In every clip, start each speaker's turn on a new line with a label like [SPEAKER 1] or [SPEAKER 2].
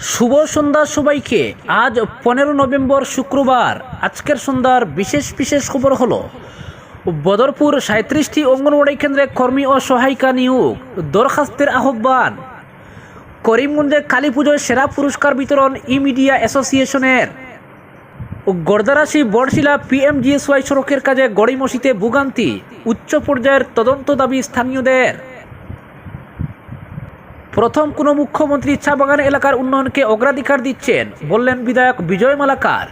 [SPEAKER 1] শুভ সন্ধ্যা সবাইকে। আজ পনেরো নভেম্বর শুক্রবার। আজকের সন্ধ্যার বিশেষ বিশেষ খবর হলো, বদরপুর সাঁত্রিশটি অঙ্গনওয়াড়ি কেন্দ্রে কর্মী ও সহায়িকা নিয়োগ, দরখাস্তের আহ্বান। করিমগঞ্জে কালী পুজোয় সেরা পুরস্কার বিতরণ ই মিডিয়া অ্যাসোসিয়েশনের। গর্দারাশি বড়শিলা পিএমজিএসওয়াই সড়কের কাজে গড়িমসিতে ভোগান্তি। উচ্চ পর্যায়ের তদন্ত দাবি স্থানীয়দের। প্রথম কোনো মুখ্যমন্ত্রী চা বাগান এলাকার উন্নয়নকে অগ্রাধিকার দিচ্ছেন, বললেন বিধায়ক বিজয় মালাকার।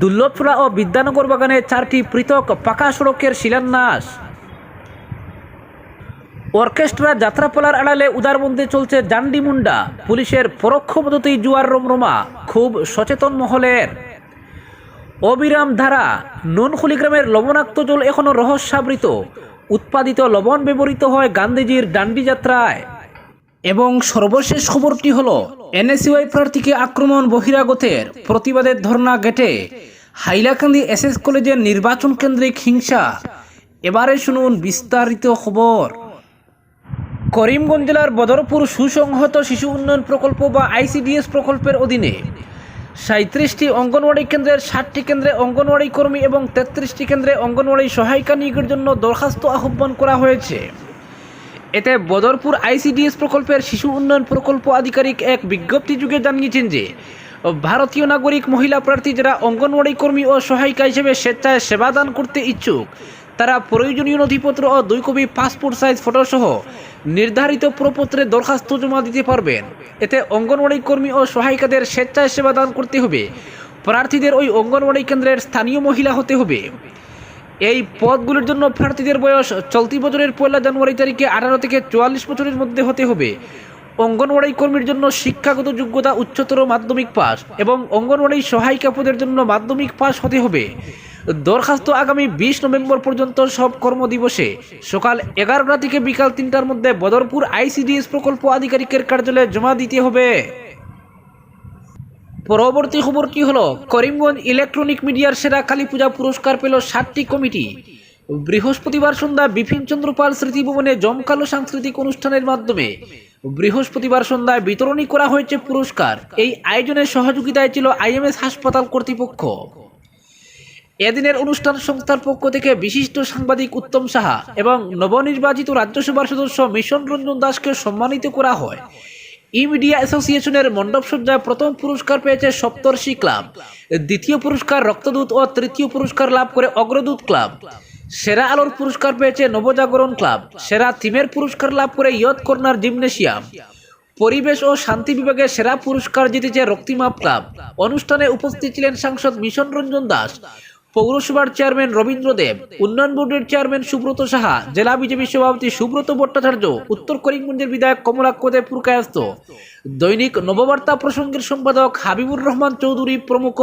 [SPEAKER 1] দুর্লভপুরা ও বিদ্যানগর বাগানে চারটি পৃথক পাকা সড়কের শিলান্যাস। অর্কেস্ট্রা যাত্রাপালার আড়ালে উদারবন্দে চলছে জান্ডি মুন্ডা। পুলিশের পরোক্ষ মদতেই জুয়ার রমরমা, খুব সচেতন মহলের। অবিরাম ধারা, নুনখুলি গ্রামের লবণাক্ত জল এখনও রহস্যাবৃত। উৎপাদিত লবণ ব্যবহৃত হয় গান্ধীজির ডান্ডি যাত্রায়। এবং সর্বশেষ খবরটি হল, এনএসইউআই প্রার্থীকে আক্রমণ বহিরাগতের প্রতিবাদের ধর্ণা গেটে হাইলাকান্দি এস এস কলেজের নির্বাচন কেন্দ্রিক হিংসা। এবারে শুনুন বিস্তারিত খবর। করিমগঞ্জ জেলার বদরপুর সুসংহত শিশু উন্নয়ন প্রকল্প বা আইসিডিএস প্রকল্পের অধীনে সাঁত্রিশটি অঙ্গনওয়াড়ি কেন্দ্রের ষাটটি কেন্দ্রে অঙ্গনওয়াড়ি কর্মী এবং তেত্রিশটি কেন্দ্রে অঙ্গনওয়াড়ি সহায়িকা নিয়োগের জন্য দরখাস্ত আহ্বান করা হয়েছে। এতে বদরপুর আইসিডিএস প্রকল্পের শিশু উন্নয়ন প্রকল্প আধিকারিক এক বিজ্ঞপ্তি যুগে জানিয়েছেন যে, ভারতীয় নাগরিক মহিলা প্রার্থী যারা অঙ্গনওয়াড়ি কর্মী ও সহায়িকা হিসেবে স্বেচ্ছায় সেবাদান করতে ইচ্ছুক, তারা প্রয়োজনীয় নথিপত্র ও দুই কপি পাসপোর্ট সাইজ ফটোসহ নির্ধারিত প্রপত্রে দরখাস্ত জমা দিতে পারবেন। এতে অঙ্গনওয়াড়ি কর্মী ও সহায়িকাদের স্বেচ্ছায় সেবাদান করতে হবে। প্রার্থীদের ওই অঙ্গনওয়াড়ি কেন্দ্রের স্থানীয় মহিলা হতে হবে। এই পদগুলির জন্য প্রার্থীদের বয়স চলতি বছরের পয়লা জানুয়ারি তারিখে আঠারো থেকে চুয়াল্লিশ বছরের মধ্যে হতে হবে। অঙ্গনওয়াড়ি কর্মীর জন্য শিক্ষাগত যোগ্যতা উচ্চতর মাধ্যমিক পাস এবং অঙ্গনওয়াড়ি সহায়িকা পদের জন্য মাধ্যমিক পাস হতে হবে। দরখাস্ত আগামী বিশ নভেম্বর পর্যন্ত সব কর্মদিবসে সকাল এগারোটা থেকে বিকাল তিনটার মধ্যে বদরপুর আইসিডিএস প্রকল্প আধিকারিকের কার্যালয়ে জমা দিতে হবে। পরবর্তী খবর খবরটি হলো? করিমগঞ্জ ইলেকট্রনিক মিডিয়ার সেরা কালী পূজা পুরস্কার পেল সাতটি কমিটি। বৃহস্পতিবার সন্ধ্যা বিপিন চন্দ্র পাল স্মৃতি ভবনে জমকালো সাংস্কৃতিক অনুষ্ঠানের মাধ্যমে বৃহস্পতিবার সন্ধ্যায় বিতরণী করা হয়েছে পুরস্কার। এই আয়োজনের সহযোগিতায় ছিল আইএমএস হাসপাতাল কর্তৃপক্ষ। এদিনের অনুষ্ঠান সংস্থার পক্ষ থেকে বিশিষ্ট সাংবাদিক উত্তম সাহা এবং নবনির্বাচিত রাজ্যসভার সদস্য মিশন রঞ্জন দাসকে সম্মানিত করা হয়। ই মিডিয়া অ্যাসোসিয়েশনের মণ্ডপসজ্জায় প্রথম পুরস্কার পেয়েছে সপ্তর্ষি ক্লাব। দ্বিতীয় পুরস্কার রক্তদূত ও তৃতীয় পুরস্কার লাভ করে অগ্রদূত ক্লাব। সেরা আলোর পুরস্কার পেয়েছে নবজাগরণ ক্লাব। সেরা থিমের পুরস্কার লাভ করে ইয়ত কর্নার জিমনেশিয়াম। পরিবেশ ও শান্তি বিভাগে সেরা পুরস্কার জিতেছে রক্তিমাপ ক্লাব। অনুষ্ঠানে উপস্থিত ছিলেন সাংসদ মিশন রঞ্জন দাস। পৌরসভার চেয়ারম্যান রবীন্দ্র দেব, উন্নয়ন বোর্ডের চেয়ারম্যান সুব্রত সাহা, জেলা বিজেপি সভাপতি সুব্রত ভট্টাচার্য, উত্তর করিমগঞ্জের বিধায়ক কমলাক্ষদে পুরকায়স্ত দৈনিক নববার্তা প্রসঙ্গের সম্পাদক হাবিবুর রহমান চৌধুরী প্রমুখ।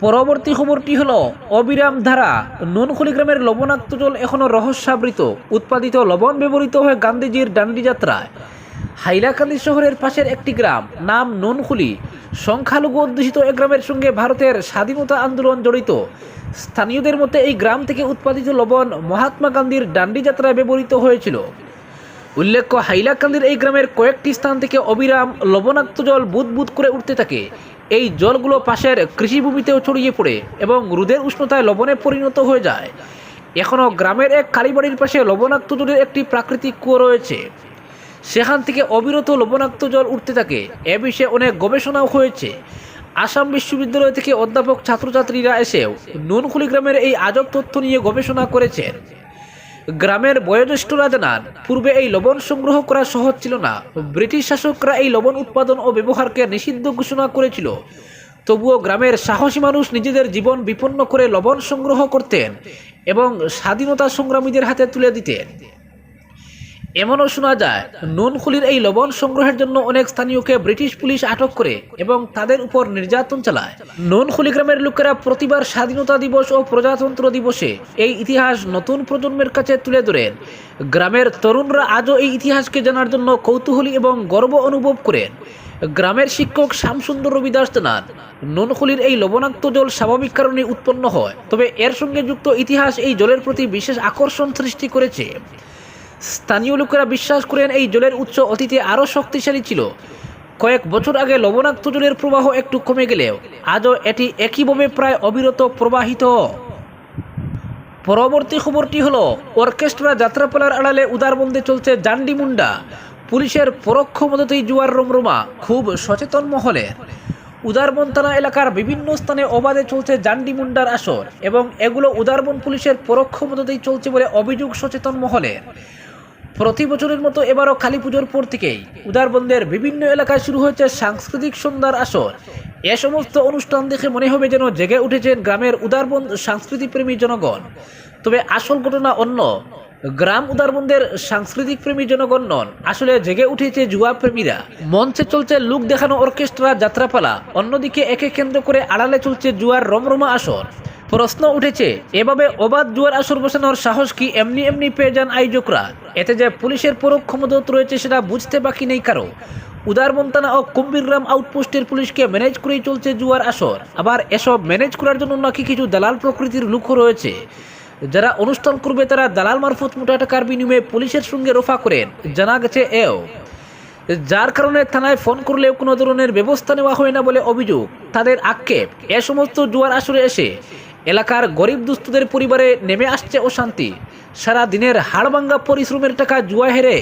[SPEAKER 1] পরবর্তী খবরটি হলো, অবিরাম ধারা, নুনখুলি গ্রামের লবণাক্ত জল এখনও রহস্যাবৃত, উৎপাদিত লবণ ব্যবহৃত হয় গান্ধীজির ডান্ডি যাত্রায়। হাইলাকান্দি শহরের পাশের একটি গ্রাম, নাম নুনখুলি। সংখ্যালঘু অধ্যুষিত এ গ্রামের সঙ্গে ভারতের স্বাধীনতা আন্দোলন জড়িত। স্থানীয়দের মতে এই গ্রাম থেকে উৎপাদিত লবণ মহাত্মা গান্ধীর ডান্ডি যাত্রায় ব্যবহৃত হয়েছিল। উল্লেখ্য, হাইলাকান্দির এই গ্রামের কয়েকটি স্থান থেকে অবিরাম লবণাক্ত জল বুদবুদ করে উঠতে থাকে। এই জলগুলো পাশের কৃষিভূমিতেও ছড়িয়ে পড়ে এবং রোদের উষ্ণতায় লবণে পরিণত হয়ে যায়। এখনও গ্রামের এক কালীবাড়ির পাশে লবণাক্ত জলের একটি প্রাকৃতিক কুয়ো রয়েছে। সেখান থেকে অবিরত লবণাক্ত জল উঠতে থাকে। এ বিষয়ে অনেক গবেষণাও হয়েছে। আসাম বিশ্ববিদ্যালয় থেকে অধ্যাপক ছাত্রছাত্রীরা এসেও নুনখুলি গ্রামের এই আজব তথ্য নিয়ে গবেষণা করেছেন। গ্রামের বয়োজ্যেষ্ঠরা জানান, পূর্বে এই লবণ সংগ্রহ করা সহজ ছিল না। ব্রিটিশ শাসকরা এই লবণ উৎপাদন ও ব্যবহারকে নিষিদ্ধ ঘোষণা করেছিল। তবুও গ্রামের সাহসী মানুষ নিজেদের জীবন বিপন্ন করে লবণ সংগ্রহ করতেন এবং স্বাধীনতা সংগ্রামীদের হাতে তুলে দিতেন। এমনও শোনা যায়, নুনখুলির এই লবণ সংগ্রহের জন্য অনেক স্থানীয়কে ব্রিটিশ পুলিশ আটক করে এবং তাদের উপর নির্যাতন চালায়। নুনখুলি গ্রামের লোকেরা প্রতিবার স্বাধীনতা দিবস ও প্রজাতন্ত্র দিবসে এই ইতিহাস নতুন প্রজন্মের কাছে তুলে ধরেন। গ্রামের তরুণরা আজও এই ইতিহাসকে জানার জন্য কৌতূহলী এবং গর্ব অনুভব করেন। গ্রামের শিক্ষক শ্যামসুন্দর রবিদাস জানান, নুনখুলির এই লবণাক্ত জল স্বাভাবিক কারণে উৎপন্ন হয়, তবে এর সঙ্গে যুক্ত ইতিহাস এই জলের প্রতি বিশেষ আকর্ষণ সৃষ্টি করেছে। স্থানীয় লোকেরা বিশ্বাস করেন এই জলের উৎস অতীতে আরও শক্তিশালী ছিল। কয়েক বছর আগে লবণাক্ত জলের প্রবাহ একটু কমে গেলেও আজও এটি একইভাবে প্রায় অবিরত প্রবাহিত। পরবর্তী খবরটি হলো, অর্কেস্ট্রা যাত্রাপালার আড়ালে উদারবন্দে চলছে জান্ডি মুন্ডা। পুলিশের পরোক্ষ মদতেই জুয়ার রমরমা, খুব সচেতন মহলের উদারবন থানা এলাকার বিভিন্ন স্থানে অবাধে চলছে জান্ডি মুন্ডার আসর এবং এগুলো উদারবন পুলিশের পরোক্ষ মদতেই চলছে বলে অভিযোগ সচেতন মহলের প্রতি বছরের মতো এবারও কালী পুজোর পর থেকেই উদারবন্দের বিভিন্ন এলাকায় শুরু হয়েছে সাংস্কৃতিক সন্ধ্যার আসর। এ সমস্ত অনুষ্ঠান দেখে মনে হবে যেন জেগে উঠেছেন গ্রামের উদারবন্দ সংস্কৃতিপ্রেমী জনগণ। তবে আসল ঘটনা অন্য। গ্রাম উদারবন্দের সাংস্কৃতিক প্রেমী জনগণ নন, আসলে জেগে উঠেছে জুয়া প্রেমীরা। মঞ্চে চলছে লুক দেখানো অর্কেস্ট্রা, যাত্রাপালা। অন্যদিকে একে কেন্দ্র করে আড়ালে চলছে জুয়ার রমরমা আসর। প্রশ্ন উঠেছে, এভাবে অবাধ জুয়ার আসর বসানোর সাহস কি এমনি এমনি পেয়ে যান আয়োজকরা? এতে যে পুলিশের পরোক্ষ মদত রয়েছে সেটা বুঝতে বাকি নেই কারও। উদারবন্তানা ও কুম্বিরগ্রাম আউটপোস্টের পুলিশকে ম্যানেজ করেই চলছে জুয়ার আসর। আবার এসব ম্যানেজ করার জন্য নাকি কিছু দালাল প্রকৃতির লুকও রয়েছে। যারা অনুষ্ঠান করবে তারা দালাল মারফত মোটা টাকার বিনিময়ে পুলিশের সঙ্গে রফা করেন, জানা গেছে এও। যার কারণে থানায় ফোন করলেও কোনো ধরনের ব্যবস্থা নেওয়া হয় না বলে অভিযোগ। তাদের আক্ষেপ, এ সমস্ত জুয়ার আসরে এসে এলাকার গরিব দুস্থদের পরিবারে নেমে আসছে অশান্তি। সারা দিনের হাড়ভাঙ্গা পরিশ্রমের টাকা জুয়া হেরে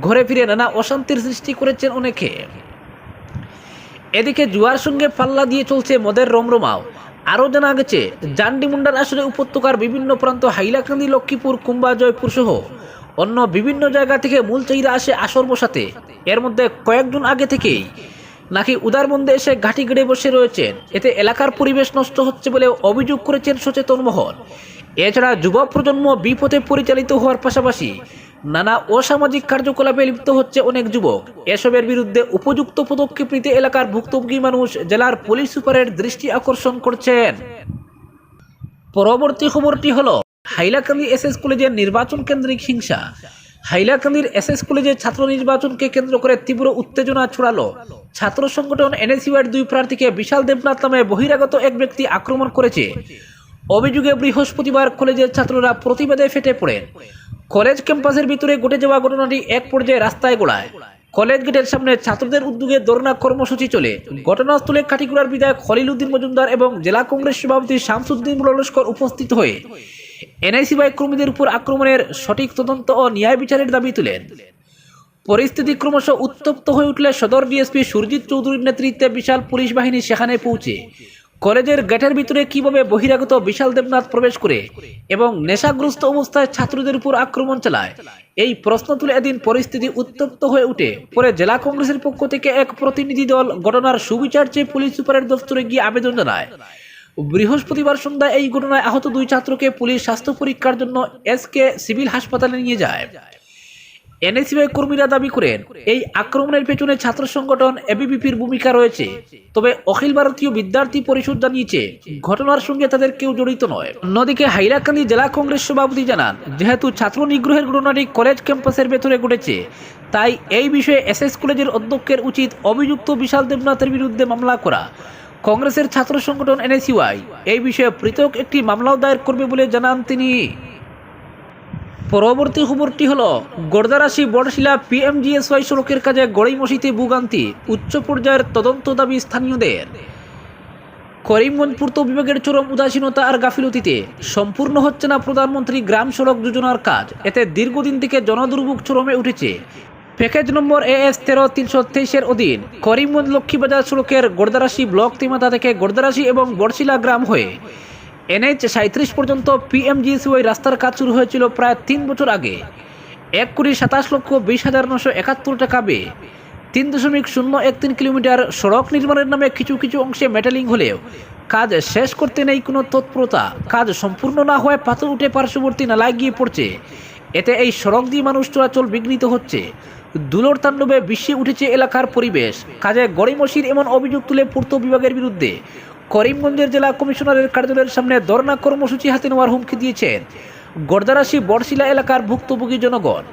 [SPEAKER 1] ঘরে ফিরে নানা অশান্তির সৃষ্টি করেছেন অনেকে। এদিকে জুয়ার সঙ্গে পাল্লা দিয়ে চলছে মদের রমরমাও। আরও জানা গেছে জান্ডিমুন্ডার আসলে উপত্যকার বিভিন্ন প্রান্ত হাইলাকান্দি, লক্ষ্মীপুর, কুম্বা, জয়পুর সহ অন্য বিভিন্ন জায়গা থেকে মূল চাহিদা আসে আসর বসাতে। এর মধ্যে কয়েকজন আগে থেকেই নাকি উদারবন্দে এসে ঘাটি গেড়ে বসে রয়েছেন? এতে এলাকার পরিবেশ নষ্ট হচ্ছে বলে অভিযোগ করেছেন সচেতন মহল। এছাড়া যুব প্রজন্ম বিপথে পরিচালিত হওয়ার পাশাপাশি নানা অসামাজিক কার্যকলাপে লিপ্ত হচ্ছে অনেক যুবক। এসবের বিরুদ্ধে উপযুক্ত পদক্ষেপ নিতে এলাকার ভুক্তভোগী মানুষ জেলার পুলিশ সুপারের দৃষ্টি আকর্ষণ করছেন। পরবর্তী খবরটি হল, হাইলাকান্দি এস এস কলেজের নির্বাচন কেন্দ্রিক হিংসা। হাইলাকান্দির এসএস কলেজের ছাত্র নির্বাচনকে কেন্দ্র করে তীব্র উত্তেজনা ছড়ালো। ছাত্র সংগঠন এনএসইউর দুই প্রার্থীকে বিশাল দেবনাথ নামে বহিরাগত এক ব্যক্তি আক্রমণ করেছে। অভিযোগে বৃহস্পতিবার কলেজের ছাত্ররা প্রতিবাদে ফেটে পড়েন কলেজ ক্যাম্পাসের ভিতরে ঘটে যাওয়া ঘটনাটি এক পর্যায়ে রাস্তায় গোড়ায় কলেজ গেটের সামনে ছাত্রদের উদ্যোগে ধর্ণা কর্মসূচি চলে। ঘটনাস্থলে কাটিগুড়ার বিধায়ক খলিল উদ্দিন মজুমদার এবং জেলা কংগ্রেস সভাপতি শামসুদ্দিন লস্কর উপস্থিত হয়ে এনআইসিবাই কর্মীদের উপর আক্রমণের সঠিক তদন্ত ও ন্যায় বিচারের দাবি তুলেন। পরিস্থিতি ক্রমশ উত্তপ্ত হয়ে উঠলে সদর ডিএসপি সুরজিৎ চৌধুরীর নেতৃত্বে বিশাল পুলিশ বাহিনী সেখানে পৌঁছে। কলেজের গেটের ভিতরে কীভাবে বহিরাগত বিশাল দেবনাথ প্রবেশ করে এবং নেশাগ্রস্ত অবস্থায় ছাত্রদের উপর আক্রমণ চালায়, এই প্রশ্ন তুলে এদিন পরিস্থিতি উত্তপ্ত হয়ে উঠে। পরে জেলা কংগ্রেসের পক্ষ থেকে এক প্রতিনিধি দল ঘটনার সুবিচার চেয়ে পুলিশ সুপারের দফতরে গিয়ে আবেদন জানায়। বৃহস্পতিবার সন্ধ্যায় এই ঘটনায় আহত দুই ছাত্রকে পুলিশ স্বাস্থ্য পরীক্ষার জন্য এসকে সিভিল হাসপাতালে নিয়ে যায়। এনএসিআই কর্মীরা দাবি করেন, এই আক্রমণের পেছনে ছাত্র সংগঠন এবিভিপির ভূমিকা রয়েছে। তবে অখিল ভারতীয় বিদ্যার্থী পরিষদ জানিয়েছে, ঘটনার সঙ্গে তাদের কেউ জড়িত নয়। অন্যদিকে হাইলাকান্দি জেলা কংগ্রেস সভাপতি জানান, যেহেতু ছাত্র নিগ্রহের ঘটনাটি কলেজ ক্যাম্পাসের ভেতরে ঘটেছে, তাই এই বিষয়ে এসএস কলেজের অধ্যক্ষের উচিত অভিযুক্ত বিশাল দেবনাথের বিরুদ্ধে মামলা করা। কংগ্রেসের ছাত্র সংগঠন এনএসইউআই। এই বিষয়ে পৃথক একটি মামলাও দায়ের করবে বলে জানান তিনি। পরবর্তী খবরটি হল গোর্দারাশি বড়শিলা পিএমজিএসওয়াই সড়কের কাজে গড়াইমসিতে ভূগান্তি, উচ্চ পর্যায়ের তদন্ত দাবি স্থানীয়দের। করিমগঞ্জ পূর্ত বিভাগের চরম উদাসীনতা আর গাফিলতিতে সম্পূর্ণ হচ্ছে না প্রধানমন্ত্রী গ্রাম সড়ক যোজনার কাজ। এতে দীর্ঘদিন থেকে জনদুর্ভোগ চরমে উঠেছে। প্যাকেজ নম্বর এ এস তেরো তিনশো তেইশের অধীন করিমগঞ্জ লক্ষ্মীবাজার সড়কের গোর্দারাশি ব্লক তিমাতা থেকে গোর্দারাশি এবং বড়শিলা গ্রাম হয়ে এনএইচ সাঁত্রিশ পর্যন্ত পিএমজিএসওয়াই রাস্তার কাজ শুরু হয়েছিল প্রায় তিন বছর আগে। এক কোটি সাতাশ লক্ষ বিশ হাজার নশো একাত্তর টাকা বে তিন দশমিক শূন্য এক তিন কিলোমিটার সড়ক নির্মাণের নামে কিছু কিছু অংশে মেটালিং হলেও কাজ শেষ করতে নেই কোনো তৎপরতা। কাজ সম্পূর্ণ না হওয়ায় পাথর উঠে পার্শ্ববর্তী নালায় গিয়ে পড়ছে এতে এই সড়ক দিয়ে মানুষ চলাচল বিঘ্নিত হচ্ছে। দুলোর তাণ্ডবে বিশ্বে উঠেছে এলাকার পরিবেশ। কাজে গড়িমসির এমন অভিযোগ তুলে পূর্ত বিভাগের বিরুদ্ধে। করিমগঞ্জের জেলা কমিশনারের কার্যালয়ের সামনে ধর্ণা কর্মসূচি হাতে নেওয়ার হুমকি দিয়েছেন গর্দারাশি বড়শিলা এলাকার ভুক্তভোগী জনগণ।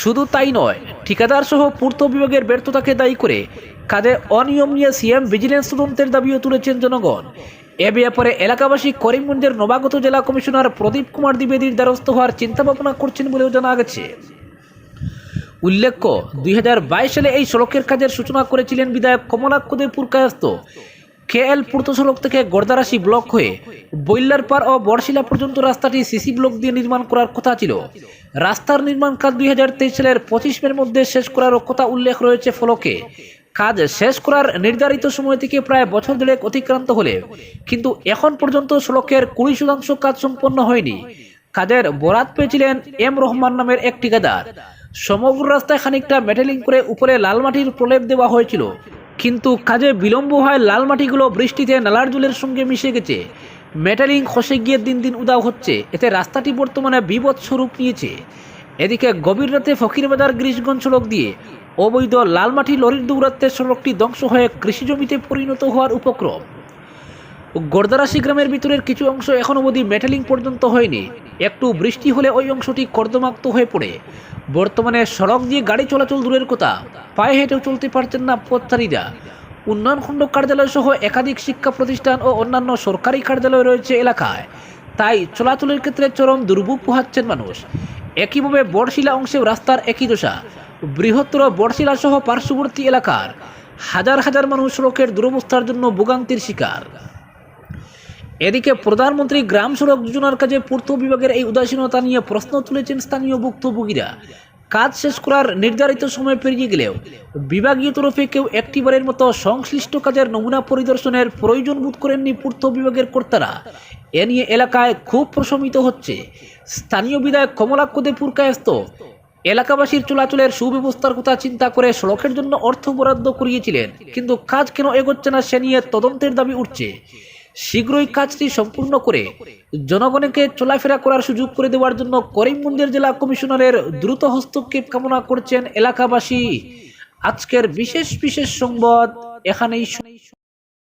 [SPEAKER 1] শুধু তাই নয় ঠিকাদার সহ পূর্ত বিভাগের ব্যর্থতাকে দায়ী করে কাজে অনিয়ম নিয়ে সিএম ভিজিলেন্স তদন্তের দাবিও তুলেছেন জনগণ। এ ব্যাপারে এলাকাবাসী করিমগঞ্জের নবাগত জেলা কমিশনার প্রদীপ কুমার দ্বিবেদীর দ্বারস্থ হওয়ার চিন্তাভাবনা করছেন বলেও জানা গেছে। উল্লেখ্য, দুই সালে এই সড়কের কাজের সূচনা করেছিলেন বিধায়ক কমলাক্ষ দেবপুর কায়স্থ কেএল পূর্ত সড়ক থেকে গর্দারাশি ব্লক হয়ে বৈল্লারপাড় ও বড়শিলা পর্যন্ত রাস্তাটি সিসি ব্লক দিয়ে নির্মাণ করার কথা ছিল। রাস্তার নির্মাণ কাজ দুই হাজার তেইশ সালের পঁচিশ মের মধ্যে শেষ করারও কথা উল্লেখ রয়েছে ফলকে। কাজ শেষ করার নির্ধারিত সময় থেকে প্রায় বছর দেড়েক অতিক্রান্ত হলে। কিন্তু এখন পর্যন্ত সড়কের কুড়ি শতাংশ কাজ সম্পন্ন হয়নি। কাজের বরাত পেয়েছিলেন এম রহমান নামের এক ঠিকাদার। সমগ্র রাস্তায় খানিকটা মেটেলিং করে উপরে লাল মাটির প্রলেপ দেওয়া হয়েছিল। কিন্তু কাজে বিলম্ব হয় লাল মাটিগুলো বৃষ্টিতে নালার জলের সঙ্গে মিশে গেছে। মেটালিং খসে গিয়ে দিন দিন উদাও হচ্ছে। এতে রাস্তাটি বর্তমানে বিপদ স্বরূপ নিয়েছে। এদিকে গভীর রাতে ফকিরবাজার গ্রিসগঞ্জ সড়ক দিয়ে অবৈধ লাল মাটি লরির দৌরাত্মে সড়কটি ধ্বংস হয়ে কৃষি জমিতে পরিণত হওয়ার উপক্রম। গর্দারাশি গ্রামের ভিতরের কিছু অংশ এখন অবধি মেটালিং পর্যন্ত হয়নি। একটু বৃষ্টি হলে ওই অংশটি কর্দমাক্ত হয়ে পড়ে। বর্তমানে সড়ক দিয়ে গাড়ি চলাচল দূরের কথা। পায়ে হেঁটেও চলতে পারছেন না পথচারীরা। উন্নয়ন খণ্ড কার্যালয় সহ একাধিক শিক্ষা প্রতিষ্ঠান ও অন্যান্য সরকারি কার্যালয় রয়েছে এলাকায়। তাই চলাচলের ক্ষেত্রে চরম দুর্ভোগ পোহাচ্ছেন মানুষ। একইভাবে বড়শিলা অংশেও রাস্তার একই দশা। বৃহত্তর বড়শিলা সহ পার্শ্ববর্তী এলাকার হাজার হাজার মানুষ সড়কের দুরবস্থার জন্য ভোগান্তির শিকার। এদিকে প্রধানমন্ত্রী গ্রাম সড়ক যোজনার কাজে পূর্ত বিভাগের এই উদাসীনতা নিয়ে প্রশ্ন তুলেছেন স্থানীয় ভুক্তভোগীরা। কাজ শেষ করার নির্ধারিত সময় পেরিয়ে গেলেও বিভাগীয় তরফে কেউ একটিবারের মতো সংশ্লিষ্ট কাজের নমুনা পরিদর্শনের প্রয়োজন বোধ করেননি পূর্ত বিভাগের কর্তারা। এ নিয়ে এলাকায় খুব প্রশমিত হচ্ছে। স্থানীয় বিধায়ক কমলাক্ষ দেবপুর এলাকাবাসীর চলাচলের সুব্যবস্থার কথা চিন্তা করে সড়কের জন্য অর্থ বরাদ্দ করিয়েছিলেন। কিন্তু কাজ কেন এগোচ্ছে না সে নিয়ে তদন্তের দাবি উঠছে। শীঘ্রই কাজটি সম্পূর্ণ করে জনগণকে চলাফেরা করার সুযোগ করে দেওয়ার জন্য করিমগঞ্জের জেলা কমিশনারের দ্রুত হস্তক্ষেপ কামনা করছেন এলাকাবাসী। আজকের বিশেষ বিশেষ সংবাদ এখানেই